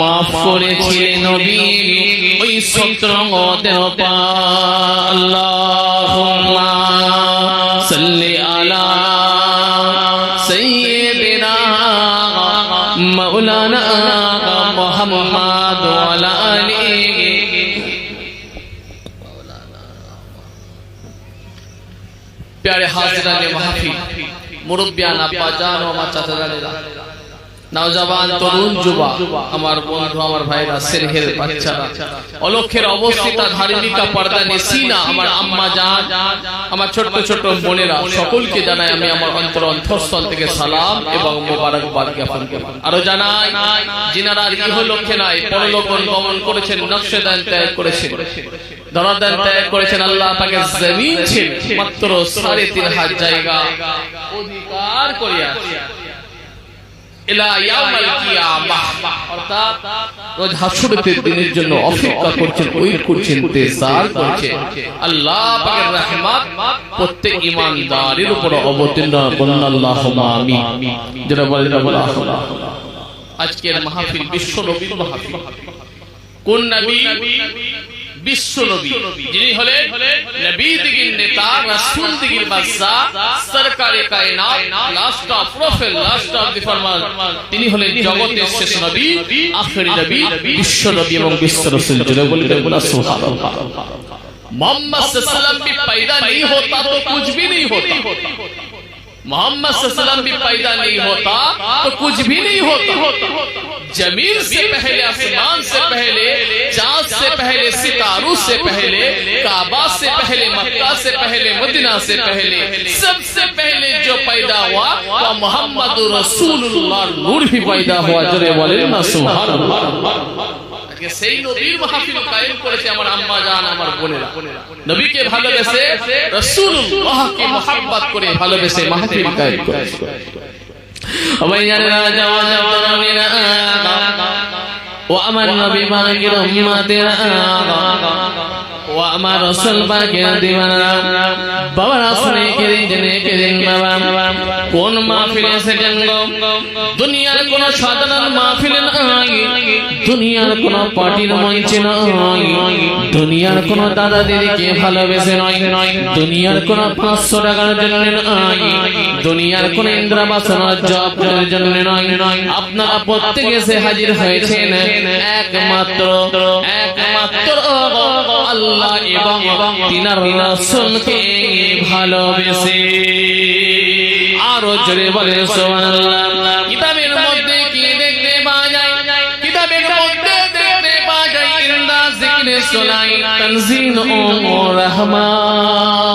মাফ করেছিলেন নবী। ওই সত্রঙ্গতের আল্লাহুম্মা সাল্লি আলা সাইয়্যিদিনা মাওলানা মুহাম্মদ ওয়া আলা। চাচা জানেরা নওজওয়ান তরুণ আমার বন্ধু, আমার ভাইরা অলক্ষের অবস্থিতা ধার্মিকা পর্দা নেসিনা আমার বোনেরা, সকলকে জানাই আমি আমার অন্তর অন্তঃস্থল থেকে সালাম এবং মোবারকবাদ জ্ঞাপন করি আরও জানাই যিনারা ইহ লক্ষ্যে নাই পরলোক গমন করেছেন, নকশেদান ত্যাগ করেছেন ধরাদান ত্যাগ করেছেন, আল্লাহ তাকে মাত্র সাড়ে জায়গা অধিকার করিয়াছে দিনের জন্য অপেক্ষা করছেন করছেন আল্লাহ পাকের প্রত্যেক ঈমানদারের উপর অবতীর্ণ করুন আল্লাহুম্মা আজকের মাহফিল বিশ্ব নবীর মাহফিল। কোন নবী বিশ্ব নবী যিনি হলেন নবী দিগির নেতা রাসূল দিগির বাদশা সরকারে কায়নাত last of prophet last of the ফরমান তিনি হলেন জগতের শেষ নবী আখেরি নবী বিশ্ব নবী এবং বিশ্ব রাসূল জুড়ে বলি বলা সুবহানাল্লাহ मोहम्मद सल्लम भी पैदा नहीं होता तो कुछ भी नहीं होता محمد صلی اللہ علیہ وسلم بھی پیدا نہیں ہوتا تو کچھ بھی نہیں ہوتا۔ زمین سے پہلے، آسمان سے پہلے چاند سے پہلے، ستاروں سے پہلے، کعبہ سے پہلے، مکہ سے پہلے، مدینہ سے پہلے، سب سے پہلے جو پیدا ہوا، وہ محمد رسول اللہ، نور بھی پیدا ہوا۔ جرے والے سبحان اللہ۔ আজকে সেই নবীর মাহফিল কায়েম করেছে আমার আম্মা জান, আমার বোনেরা। নবীকে ভালোবেসে রাসূলুল্লাহকে মহব্বত করে ভালোবেসে মাহফিল কায়েম করেছে। আমার জানেরা জাওয়াজ তরমিনা ও আমার নবী পাকের উম্মতেরা। আমার রসুল পাকের দিওয়ানা শুনে কেদিন কেদিন বাবা কোন দুনিয়ার কোন সাধারণ মাহফিলে নয় দুনিয়ার কোন পার্টির মঞ্চে নয় দুনিয়ার কোন দাদা ভালোবেসে নয়। নয় দুনিয়ার কোন পাঁচশো টাকার জন্য নয় দুনিয়ার কোন ইন্দ্রাবাসনার জবের জন্য নয় আপনারা প্রত্যেকে হাজির হয়েছেন। একমাত্র একমাত্র আল্লাহ। এবং তিনার রাসূলকে ভালোবেসে। আরও জোরে বলে, সুবহানাল্লাহ। কিতাবের মধ্যে কি দেখতে পাওয়া যায়? কিতাবের মধ্যে দেখতে পাওয়া যায় ইন্দা জিকরে সুলাই তানজিল ও রহমান।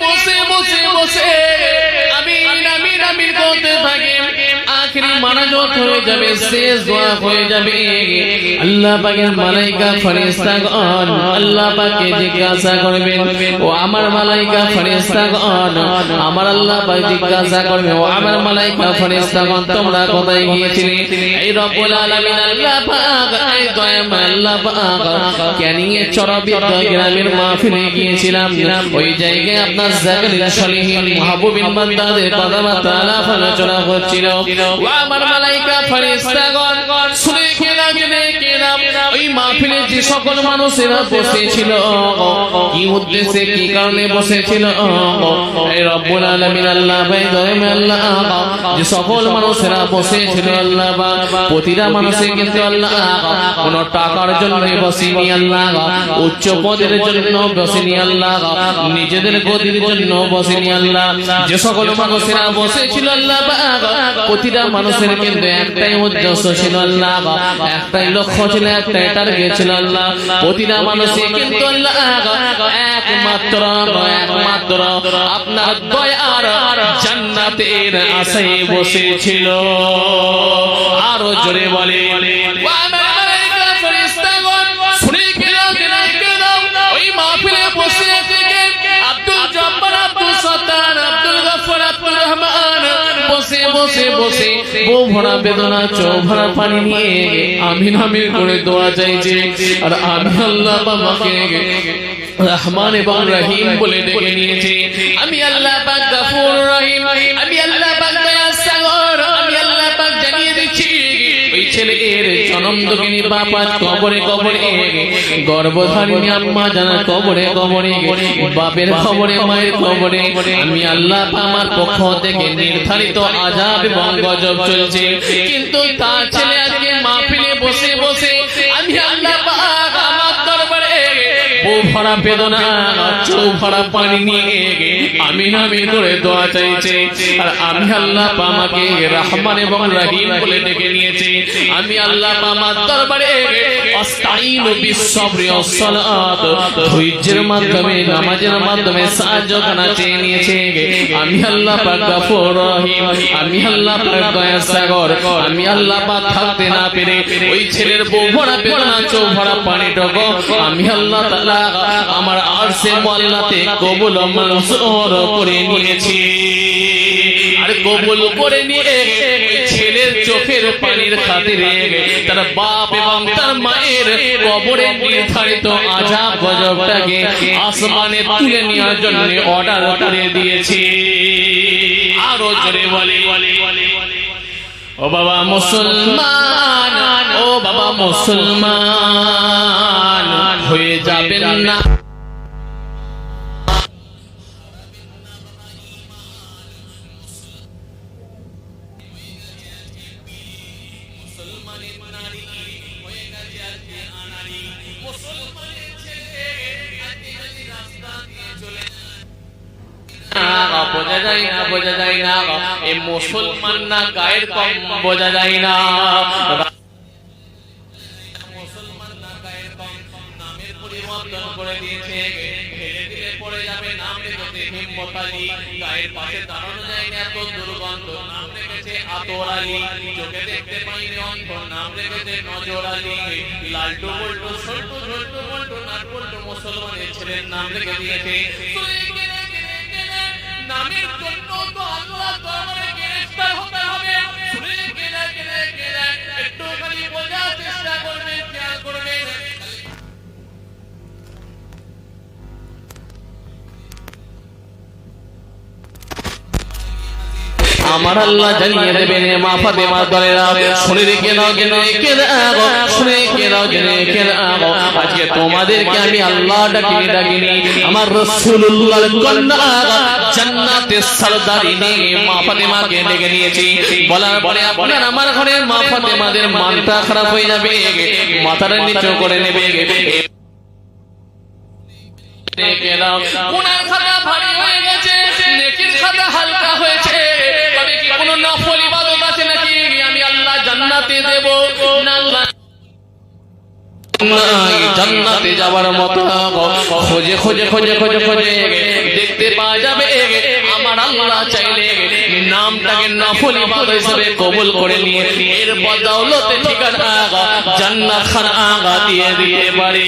বসে বসে বসে। করতে থাকে। আমার মালাইকা ফেরেশতাগণ আমার আল্লাহ জিজ্ঞাসা করবে ও আমার মালাইকা তোমরা কোথায় আল্লাহ গ্রামের মাহফিলে গিয়েছিলাম। ওই জায়গায় আপনার আলাপ আলোচনা করছিল। আমার টাকার জন্য আল্লাহ, উচ্চ পদের জন্য বসেনি আল্লাহ, নিজেদের গদির জন্য বসেনি আল্লাহ, যে সকল মানুষেরা বসেছিল আল্লাহ প্রতিটা মানুষের কিন্তু একটাই উদ্দেশ্য ছিল আল্লাহ একটাই লক্ষ্য ছিল একটাই টার্গেট ছিল আল্লাহ। প্রতিটা কিন্তু একমাত্র একমাত্র। আপনার দয়ার জান্নাতের আশায় বসেছিল। আরও জোরে বলে বসে বসে, বউ ভরা বেদনা চৌ ভরা পানি নিয়ে আমিন আমিন করে দোয়া চাইছে। আর আমি আল্লাহ বাবাকে রহমান এবং রহিম বলে ডেকে নিয়েছি। আমি আল্লাহ গাফুর রহিম। আমি আল্লাহ আমি আল্লাহ জানিয়ে দিচ্ছি, ওই ছেলে দক্ষিণী বাপা কবরে কবরে গর্ভধারিণী আম্মা জানা কবরে কবরে বাপের খবরে, মায়ের কবরে আমি আল্লাহ আমার পক্ষ থেকে নির্ধারিত আজাব এবং গজব চলছে। কিন্তু তার ছেলে আজকে মাহফিলে বসে বসে আমি আল্লাহ বেদনা পানি নিয়ে আমি দোয়া চাইছে। আর আমি আল্লাহ রহমান এবং বলে ডেকে আমি আল্লাহ দরবারে ধৈর্যের মাধ্যমে, নামাজের মাধ্যমে সাহায্য কানা চেয়ে নিয়েছে। আমি আল্লাহ পাক গফুর রহিম, আমি আল্লাহ পাক দয়ার সাগর, আমি আল্লাহ পাক থাকতে না পেরে ওই ছেলের বউ ভরা বেদনা চৌ ভরা পানি আমি আল্লাহ তাআলা আমার আরশে মোয়াল্লাতে কবুল ও মনসুর করে নিয়েছি। আর কবুল করে নিয়ে ছেলের চোখের পানির খাতিরে তার বাপ এবং তার মায়ের কবরে নির্ধারিত আজাব গজবটাকে আসমানে তুলে নেওয়ার জন্য অর্ডার করে দিয়েছি। আরও জোরে বলে। ও বাবা মুসলমান, ও বাবা মুসলমান। হয়ে যাবেন না বোঝা যায় না বোঝা যায় না। এ মুসলমান না গায়ের কম বোঝা যায় না। গায়ের পাশে দাঁড়ানো যায় না এত দুর্গন্ধ। নাম রেখেছে আতর আলী। চোখে দেখতে পাইনি অন্ধ নাম রেখেছে নজর আলী। লালটু বল্টু, সল্টু ঝল্টু বল্টু নাট মুসলমানের ছেলের নাম রেখে দিয়েছে। নামের জন্য আমার আল্লাহ জানিয়ে দেবেন মা ফাতেমা দলেরা শুনে রেখে নাও কেন রেখে দাও শুনে রেখে নাও জেনে রেখে দাও আজকে তোমাদেরকে আমি আল্লাহ ডাকিনি ডাকিনি আমার রাসূলুল্লাহর কন্যা জান্নাতের সরদারিনী মা ডেকে নিয়েছি বলার পরে আপনার আমার ঘরের মা ফাতেমাদের মানটা খারাপ হয়ে যাবে মাথাটা নিচু করে নেবে গুনার জান্নাতে দেব। জান্নাতে যাবার মতো খোঁজে খোঁজে খোঁজে খোঁজে খোঁজে, দেখতে পাওয়া যাবে। আমার আল্লাহ চাইলে নামটাকে নফল ইবাদত কবুল করে নিয়ে এর বদৌলতে ঠিকানা জান্নাত খান আগা দিয়ে দিতে পারে।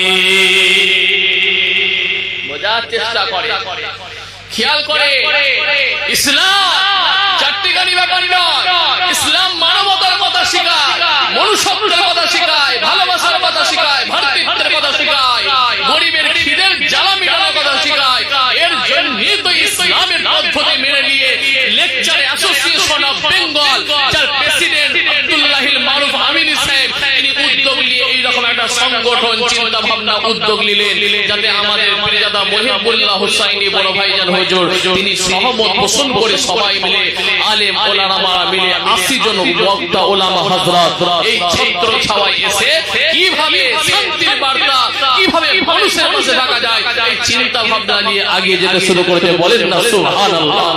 বোঝার চেষ্টা করে, খেয়াল করে। ইসলাম কথা শিখায়, ভালোবাসার কথা শিখায়, ভাতৃত্বের কথা শিখায়, গরিবের খিদের জ্বালা মেটানোর কথা শিখায়। এর জন্যই ইসলামের পদ্ধতি মেনে নিয়ে লেকচার অ্যাসোসিয়েশন অফ বেঙ্গল যার প্রেসিডেন্ট আব্দুল্লাহিল মারুফ আমিনী সাহেব তিনি উদ্যোগ নিয়ে এইরকম একটা সংগঠন চিন্তা ভাবনা উদ্যোগ নিলেন যাতে আমাদের মহিবুল্লাহ হুসাইনি বড় ভাইজান হুজুর, তিনি সহমত পোষণ করে সবাই মিলে আলেম ওলামা মিলে 80 জন বক্তা ওলামা হযরত এই ছত্র এসে কীভাবে শান্তির বার্তা, কীভাবে মানুষের থাকা যায়, এই চিন্তা ভাবনা নিয়ে আগিয়ে যেতে শুরু করতে বলেন না, সুবহানাল্লাহ।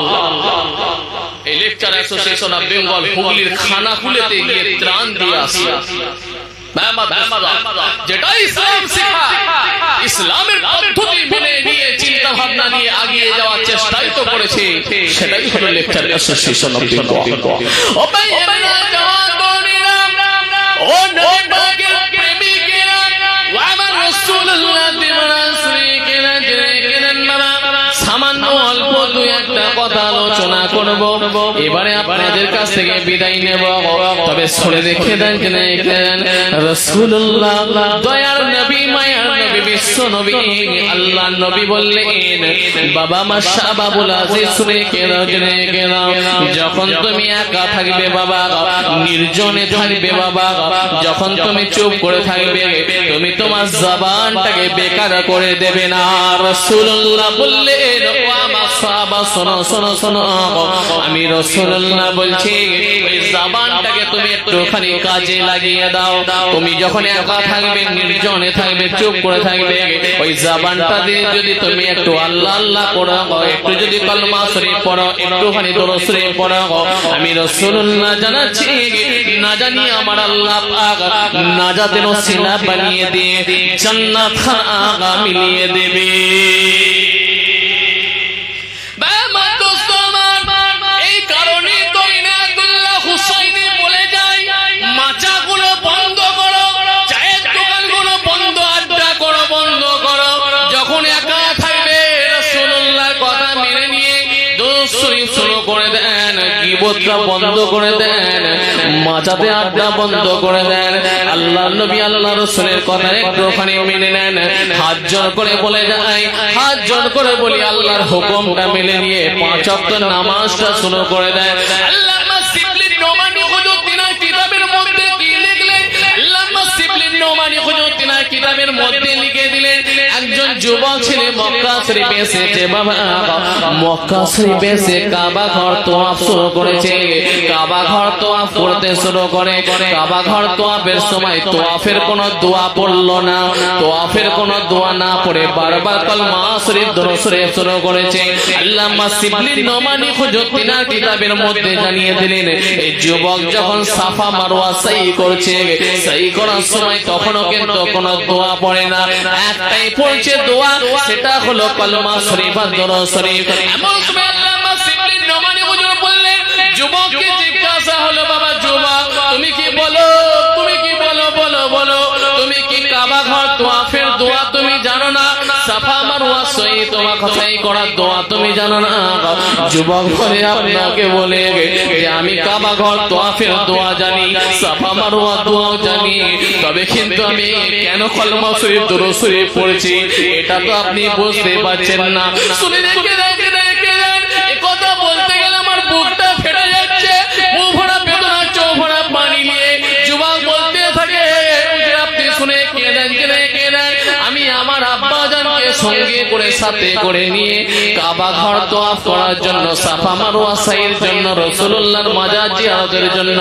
এই লেকচার অ্যাসোসিয়েশন অফ বেঙ্গল হুগলির খানা খুলেতে গিয়ে ত্রাণ দিয়ে আসি যেটা ইসলাম শেখায় ইসলামের পদ্ধতি মেনে নিয়ে চিন্তা ভাবনা নিয়ে আগিয়ে যাওয়ার চেষ্টাই তো করেছে, সেটাই হলো লেকচার অ্যাসোসিয়েশন অফ বেঙ্গল ও ভাই প্রেমিকেরা ওয়া আমার রাসূলুল্লাহ দিবানা শ্রী সামান্য অল্প দুই একটা কথা আলোচনা করব। এবারে আপনাদের কাছ থেকে বিদায় নেব। তবে শুনে দেখে দেন কেন দেখেন রসুল্লাহ দয়ার নবী, মায়ার নবী, বিশ্ব নবী, আল্লাহ নবী বললেন বাবা মা শাহ বাবুল শুনে কেন যখন তুমি একা থাকবে বাবা, নির্জনে থাকবে বাবা, যখন তুমি চুপ করে থাকবে, তুমি তোমার জবানটাকে বেকার করে দেবে না। রসুল্লাহ আমি রসুল্লাহ বলছি জবানটাকে তুমি একটুখানি কাজে লাগিয়ে দাও। তুমি যখন একা থাকবে, নির্জনে থাকবে, চুপ করে থাকবে, ওই জবানটা দিয়ে যদি তুমি একটু আল্লাহ আল্লাহ করো একটু যদি কলমা শরীফ পড়ো, একটুখানি দরুদ শরীফ পড়ো, আমি রসুল্লাহ জানাচ্ছি, না জানি আমার আল্লাহ পাক নাজাতের ওসিলা বানিয়ে দিয়ে, জান্নাত আগা মিলিয়ে দেবে। দেন, বন্ধ করে দেন, মাচাতে আড্ডা বন্ধ করে দেন। আল্লাহ নবী আল্লাহ রসুলের কথা একটুখানি মেনে নেন। হাত জোর করে বলে যায় হাত জোর করে বলি আল্লাহর হুকুমটা মেনে নিয়ে পাঁচ অক্ট নামাজটা শুরু করে দেন শিবলি নোমানি হুজুর কিতাবের মধ্যে কি লিখলেন? আল্লামা শিবলি নোমানি তিনার কিতাবের মধ্যে লিখে দিলেন, একজন যুবক ছেলে মক্কা শরীফে এসেছে। বাবা, মক্কা শরীফে এসে কাবা ঘর তোয়াফ শুরু করেছে। কাবা ঘর তোয়াফ করতে শুরু করে। কাবা ঘর তোয়াফের সময় তোয়াফের কোন দোয়া পড়ল না। তোয়াফের কোন দোয়া না পড়ে বারবার কলমা শরীফ, দরুদ শরীফ শুরু করেছে। আল্লামা নোমানি হুজুর তিনার কিতাবের মধ্যে জানিয়ে দিলেন, এই যুবক যখন সাফা মারওয়া সাই করছে, সাই করার সময় তখনও কিন্তু কোনো দোয়া পড়ে না। একটাই পড়ছে দোয়া, সেটা হলো কলমা শরীফ আর দরুদ শরীফ। এমন সময় আল্লামা শিবলি নোমানি হুজুর বললেন, যুবককে তোমার কথাই করার দোয়া তুমি জানো না? যুবক বলে আপনাকে বলে যে আমি কাবা ঘর তোয়াফের দোয়া জানি, সাফা মারোয়া দোয়াও জানি। তবে কিন্তু আমি কেন কলমা শরীফ দুরু শরীফ পড়েছি, এটা তো আপনি বুঝতে পারছেন না। শুনে রেখে সঙ্গে করে সাথে করে নিয়ে কাবা ঘর তোয়াফ করার জন্য, সাফা মারওয়া সাইয়ের জন্য রসুল্লাহর মাজার জিয়ারতের জন্য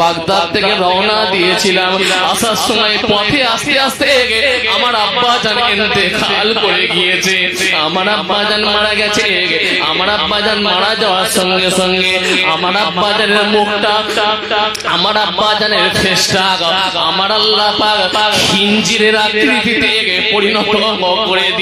বাগদাদ থেকে রওনা দিয়েছিলাম। আসার সময় পথে আস্তে আস্তে আমার আব্বা জান ইন্তেকাল করে গিয়েছে। আমার আব্বা জান মারা গেছে। আমার আব্বা জান মারা যাওয়ার সঙ্গে সঙ্গে আমার আব্বা জানের মুখটা, আমার আব্বা জানের ফেসটা, আমার আল্লাহ পাক হিঞ্জিরের আকৃতিতে পরিণত করে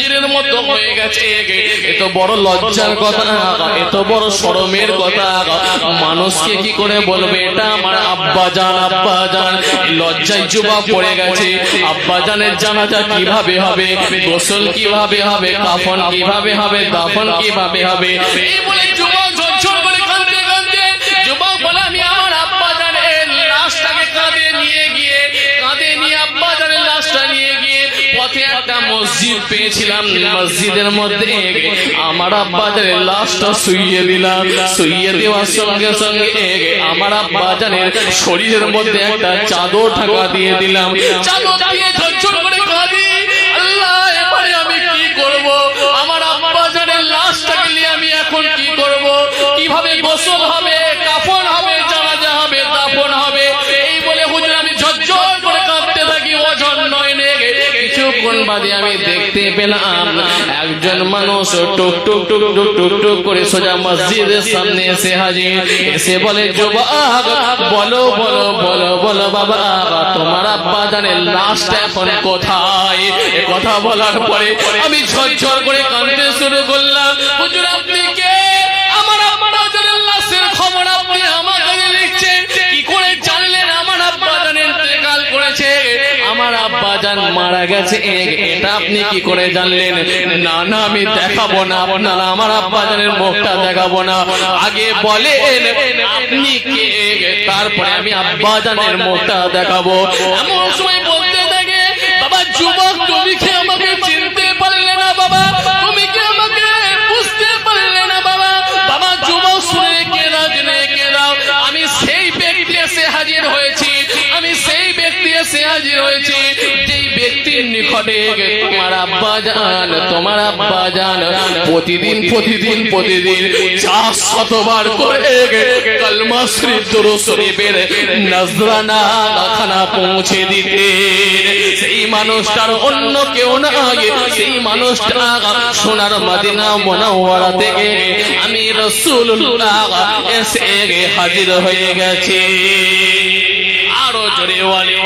খিঞ্জিরের মতো হয়ে গেছে। এত বড় লজ্জার কথা এত বড় শরমের কথা। মানুষকে কি করে বলবে? এটা আমার আব্বা জান আব্বা জান লজ্জায় যুবা পড়ে গেছে। আব্বা জানের জানাজা কীভাবে হবে? গোসল কীভাবে হবে? কাফন কীভাবে হবে? দাফন কীভাবে হবে? এই বলে যুবক মসজিদ পেয়েছিলাম, মসজিদের মধ্যে আমার আব্বা জানের লাশটা শুইয়ে দিলাম, শুইয়ে দেওয়ার সঙ্গে সঙ্গে আমার আব্বা জানের শরীরের মধ্যে একটা চাদর ঢাকা দিয়ে দিলাম। চাদর কি করব? আমার লাশটাকে নিয়ে আমি এখন কি করব? কীভাবে গোসল হবে? কাফন কিছুক্ষণ বাদে আমি দেখতে পেলাম। একজন মানুষ টুক টুক টুক টুক টুক টুক করে সোজা মসজিদের সামনে এসে হাজির। এসে বলে, যুবক, বলো বলো বলো বলো বাবা, তোমার আব্বা জানে লাস্ট এখন কোথায়? কথা বলার পরে আমি ঝরঝর করে কাঁদতে শুরু করলাম। মারা গেছে। এটা আপনি কি করে জানলেন? না না, আমি দেখাবো না। আপনারা আমার আব্বাজানের মুখটা দেখাবো না। আগে বলেন, আপনি কে? তারপরে আমি আব্বাজানের মুখটা দেখাবো। এমন সময় বলতে থাকে, বাবা, যুবক, তুমি কি আমাকে চিনতে পারলে না, বাবা? তুমি কি আমাকে বুঝতে পারলে না, বাবা? বাবা, যুবক, শুনে কে দাও, জেনে কে আমি সেই ব্যক্তি এসে হাজির হয়েছি। আমি সেই ব্যক্তি এসে হাজির হয়েছি। প্রতিদিন প্রতিদিন পৌঁছে দিতে। সেই মানুষটার অন্য কেউ না সেই মানুষটা সোনার মদিনা মোনাওয়ারা থেকে আমি এসে হাজির হয়ে গেছে। আরও জোরে ওয়ালে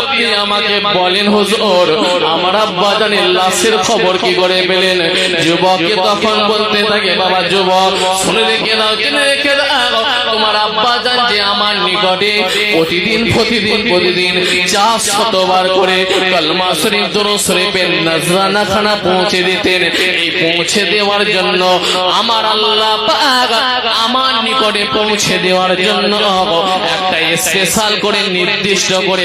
আপনি আমাকে বলেন, হুজুর, আমার আব্বা জানের লাশের খবর কি করে পেলেন? যুবককে তখন বলতে থাকে, বাবা যুবক, শুনে রেখে দাও, জেনে রেখে দাও, তোমার আব্বা জান যে আমার নিকটে প্রতিদিন প্রতিদিন প্রতিদিন চার শতবার করে কলমা শরীফ, দরুদ শরীফের নজরানা খানা পৌঁছে দিতেন। এই পৌঁছে দেওয়ার জন্য আমার আল্লাহ পাক আমার নিকটে পৌঁছে দেওয়ার জন্য একটা স্পেশাল করে, নির্দিষ্ট করে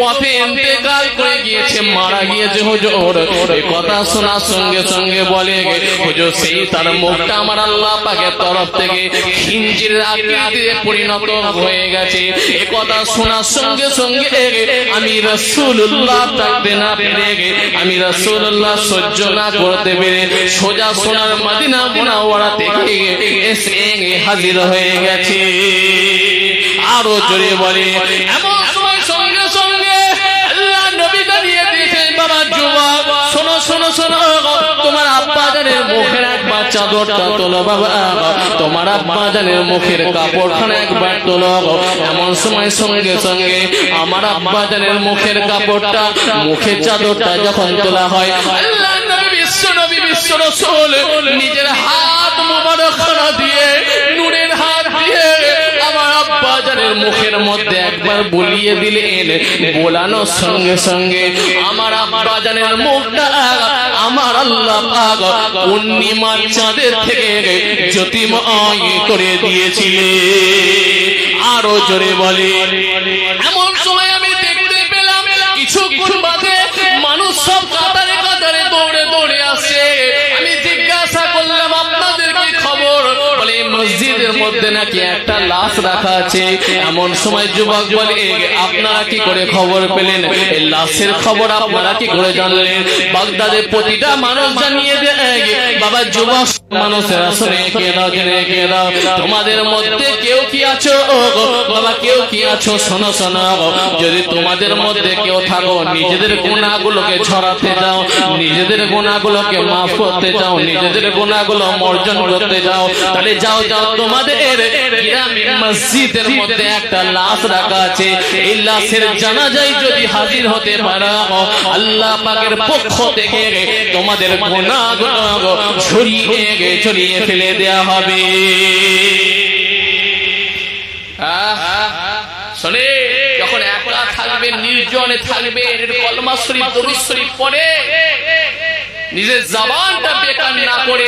পথে ইন্তেকাল করে গিয়েছে, মারা গিয়েছে হুজুর। এই কথা শোনার সঙ্গে সঙ্গে বলে, হুজুর, সেই তার মুখটা আমার আল্লাহ পাকের তরফ থেকে খিঞ্জির আকৃতিতে পরিণত হয়ে গেছে। এই কথা শোনার সঙ্গে সঙ্গে আমি রাসূলুল্লাহ থাকতে না পেরে, আমি রাসূলুল্লাহ সহ্য না করতে পেরে সোজা সোনার মদিনা মুনাওয়ারা থেকে এসে হাজির হয়ে গেছে। আরও জোরে বলে, এমন মুখের এমন সময় সঙ্গে আমার আব্বা জানের মুখের কাপড়টা, মুখের চাদরটা যখন তোলা হয় বিশ্ব নিজের হাত মুবারক দিয়ে, নূরের হাত দিয়ে আব্বা মুখের মধ্যে একবার বলিয়ে দিলেন বোলানোর সঙ্গে সঙ্গে আমার আব্বা জানের মুখটা আমার আল্লাহ পাক পূর্ণিমার চাঁদের থেকে জ্যোতিময় করে দিয়েছিলে আরও জোরে বলে, এমন সময় আমি দেখতে পেলাম কিছুক্ষণ বাদে মানুষ সব কাতারে কাতারে দৌড়ে দৌড়ে আসে। মসজিদের মধ্যে নাকি একটা লাশ রাখা আছে। এমন সময় যুবক বলে আপনারা কি করে খবর পেলেন? এই লাশের খবর আপনারা কি করে জানলেন? বাগদাদের প্রতিটা মানুষ জানিয়ে দেয় বাবা, যুবক, মানুষেরা শুনে কে দাও, জেনে কে দাও। তোমাদের মধ্যে কেউ কি আছো? বাবা, কেউ কি আছো? শোনো শোনো যদি তোমাদের মধ্যে কেউ থাকো, নিজেদের গুণাগুলোকে ছড়াতে যাও নিজেদের গুণাগুলোকে মাফ করতে যাও নিজেদের গুণাগুলো মর্জন করতে যাও তাহলে যাও যাও গ্রামে মসজিদের মধ্যে একটা লাশ রাখা আছে। এই লাশের জানাজাই যদি হাজির হতে পারো, আল্লাহ পাকের পক্ষ থেকে তোমাদের ছড়িয়ে ছড়িয়ে ফেলে দেয়া হবে। শোনে, যখন একলা থাকবে, নির্জনে থাকবে কলমা শরীফ শরীফ নিজের জবানটা বেকার না করে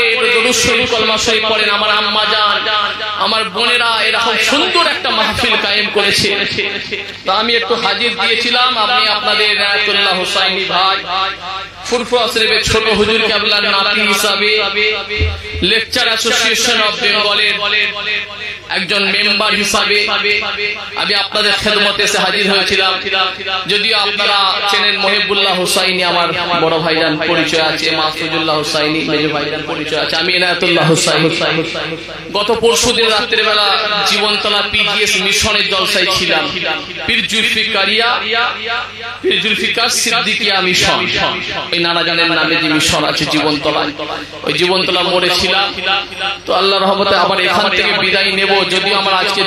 শরীফ কলমা শরীফ পড়েন আমার আম্মা যান। আমার বোনেরা এরকম সুন্দর একটা মাহফিল কায়েম করেছে। তা আমি একটু হাজির দিয়েছিলাম। আমি আপনাদের রায়াতুল্লাহ হুসাইনি ভাই। ছোট হুজুর কেবলার হিসাবে লেকচার অ্যাসোসিয়েশন বেঙ্গলের একজন মেম্বার হিসাবে আমি আপনাদের হয়েছিলাম। যদিও আপনারা চেনেন মহিবুল্লাহ হুসাইনি, আমার বড় ভাইজান পরিচয় আছে, মাহফুজুল্লাহ হুসাইনি পরিচয় আছে, আমি এনায়তুল্লাহ হুসাইনি। গত পরশু দিন রাত্রের বেলা জীবনতলা পিজিএস মিশনের জলসায় ছিলাম। পীর জুলফিকারিয়া পীর জুলফিকার সিদ্দিকিয়া মিশন ওই নানাজানের নামে যে মিশন আছে জীবনতলা ওই জীবনতলা ছিলাম তো আল্লাহ রহমতে আবার এখান থেকে বিদায় নেব, যদিও আমার আজকে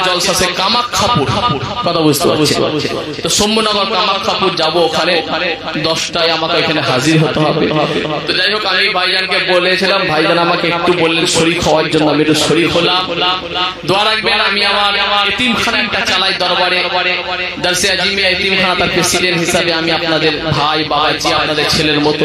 কামাখ্যাপুর। কথা বুঝতে পারছি তো কামাখ্যাপুর যাব ওখানে। দশটায় আমাকে এখানে হাজির হতে হবে। তো যাই হোক, আমি ভাইজানকে বলেছিলাম, ভাইজান আমাকে একটু বললেন শরীর হওয়ার জন্য, আমি একটু শরীর হলাম। দোয়া রাখবেন, আমি আমার এতিমখানা একটা চালাই দরবারে। দার্সে আজিমিয়া এতিমখানা তার প্রেসিডেন্ট হিসাবে আমি আপনাদের ভাই, বাবাজি, আপনাদের ছেলের মতো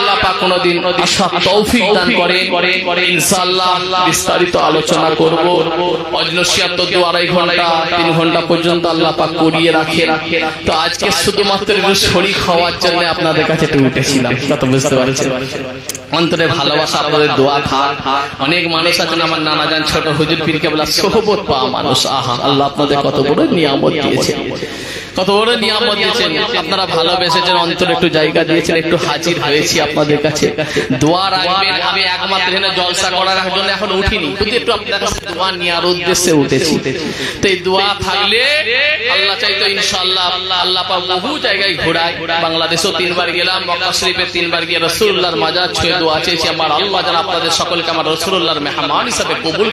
আল্লাহ পাক কোনোদিন আশা তৌফিক দান করে ইনশাআল্লাহ বিস্তারিত আলোচনা করব। অজনসিয়াত তো দু আড়াই ঘণ্টা তিন ঘণ্টা পর্যন্ত আল্লাহ পাক করিয়ে রাখে তো আজকে শুধুমাত্র শরীর খাওয়ার জন্য আপনাদের কাছে একটু উঠেছিলাম কত বুঝতে পারছেন। অন্তরে ভালোবাসা আপনাদের দোয়া থাক। অনেক মানুষ আছেন আমার নানা যান ছোট হুজুর পীরকে বলা সোহবত পাওয়া মানুষ। আহা আল্লাহ আপনাদের কত বড় নিয়ামত দিয়েছে কত বড় নিয়ামত দিয়েছেন। আপনারা ভালোবেসেছেন, অন্তরে একটু জায়গা দিয়েছেন, একটু হাজির হয়েছি আপনাদের কাছে। দোয়া রাখবেন, আমি একমাত্র জলসা করার জন্য এখন উঠিনি। কিন্তু একটু আপনার কাছে দোয়া নেওয়ার উদ্দেশ্যে উঠেছি। তো এই দোয়া থাকলে আল্লাহ চাইতো ইনশাআল্লাহ আল্লাহ পাক বহু জায়গায় ঘোরায়। বাংলাদেশেও তিনবার গেলাম, মক্কা শরীফে তিনবার গিয়ে রসুল্লাহর মাজার ছুঁয়ে দোয়া চেয়েছি। আমার আল্লাহ যেন আপনাদের সকলকে আমার রসুল্লাহর মেহমান হিসাবে কবুল